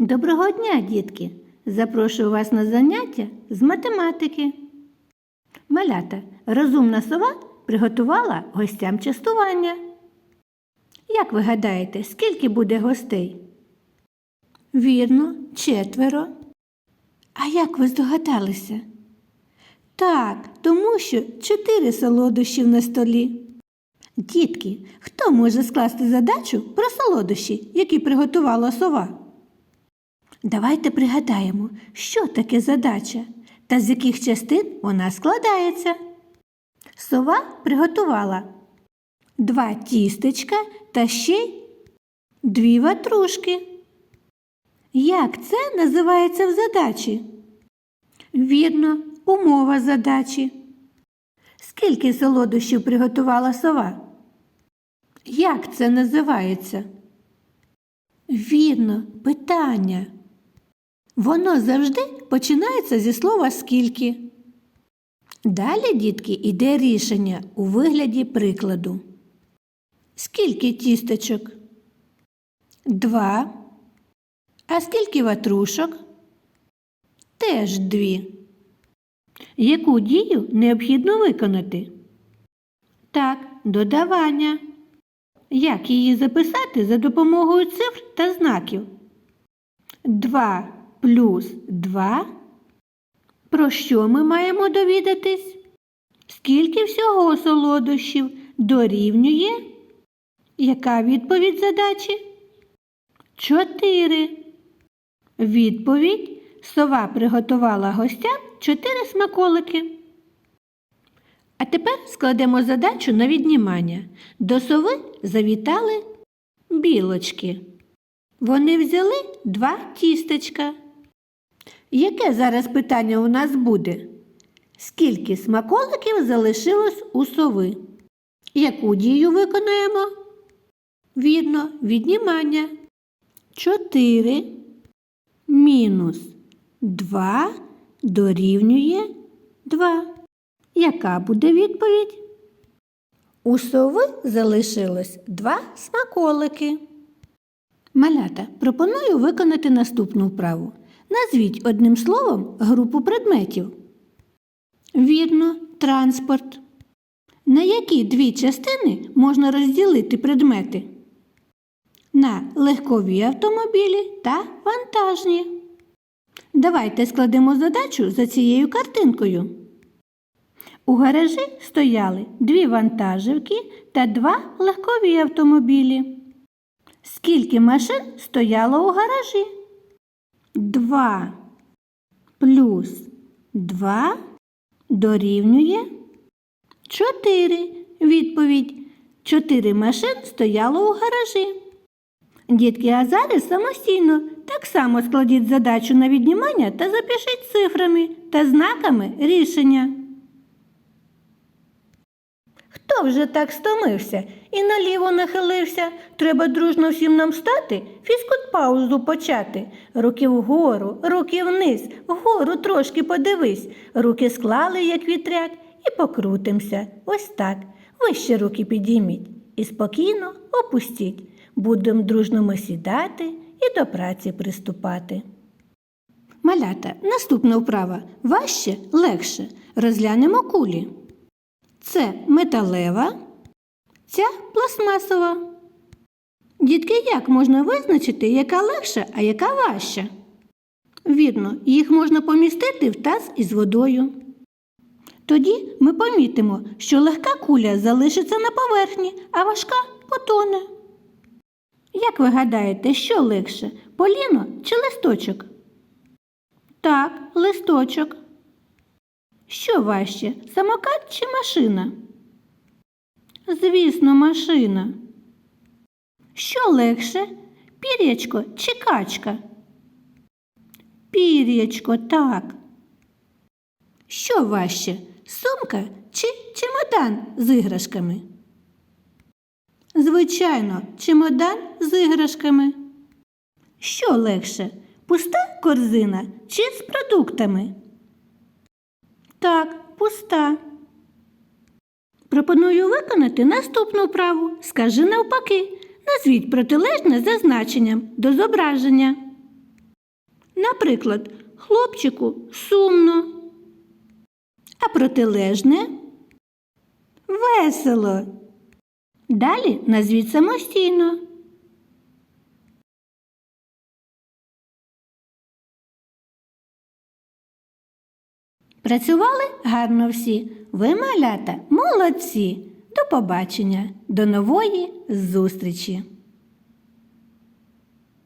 Доброго дня, дітки! Запрошую вас на заняття з математики. Малята, розумна сова приготувала гостям частування. Як ви гадаєте, скільки буде гостей? Вірно, четверо. А як ви здогадалися? Так, тому що чотири солодощів на столі. Дітки, хто може скласти задачу про солодощі, які приготувала сова? Давайте пригадаємо, що таке задача та з яких частин вона складається. Сова приготувала два тістечка та ще й дві ватрушки. Як це називається в задачі? Вірно, умова задачі. Скільки солодощів приготувала сова? Як це називається? Вірно, питання. Воно завжди починається зі слова скільки. Далі, дітки, іде рішення у вигляді прикладу. Скільки тістечок? Два. А скільки ватрушок? Теж дві. Яку дію необхідно виконати? Так, додавання. Як її записати за допомогою цифр та знаків? 2 плюс 2. Про що ми маємо довідатись? Скільки всього солодощів дорівнює? Яка відповідь задачі? 4. Відповідь сова приготувала гостям 4 смаколики. А тепер складемо задачу на віднімання. До сови завітали білочки. Вони взяли два тістечка. Яке зараз питання у нас буде? Скільки смаколиків залишилось у сови? Яку дію виконуємо? Вірно, віднімання. 4 мінус 2 дорівнює 2. Яка буде відповідь? У сови залишилось два смаколики. Малята, пропоную виконати наступну вправу. Назвіть одним словом групу предметів. Вірно, транспорт. На які дві частини можна розділити предмети? На легкові автомобілі та вантажні. Давайте складемо задачу за цією картинкою. У гаражі стояли дві вантажівки та два легкові автомобілі. Скільки машин стояло у гаражі? Два плюс два дорівнює чотири. Відповідь. Чотири машин стояло у гаражі. Дітки, а зараз самостійно так само складіть задачу на віднімання та запишіть цифрами та знаками рішення. Хто вже так стомився і наліво нахилився? Треба дружно всім нам стати, фізкут паузу почати. Руки вгору, руки вниз, вгору трошки подивись. Руки склали, як вітряк, і покрутимося. Ось так. Вище руки підійміть і спокійно опустіть. Будемо дружно ми сідати і до праці приступати. Малята, наступна вправа. Важче, легше. Розглянемо кулі. Це металева, ця пластмасова. Дітки, як можна визначити, яка легша, а яка важча? Вірно, їх можна помістити в таз із водою. Тоді ми помітимо, що легка куля залишиться на поверхні, а важка потоне. Як ви гадаєте, що легше поліно чи листочок? Так, листочок. Що важче, самокат чи машина? Звісно, машина. Що легше, пір'ячко чи качка? Пір'ячко, так. Що важче, сумка чи чемодан з іграшками? Звичайно, чемодан з іграшками. Що легше, пуста корзина чи з продуктами? Так, пуста. Пропоную виконати наступну вправу. Скажи навпаки. Назвіть протилежне за значенням до зображення. Наприклад, хлопчику сумно, а протилежне весело. Далі назвіть самостійно. Працювали гарно всі. Ви, малята, молодці. До побачення, до нової зустрічі!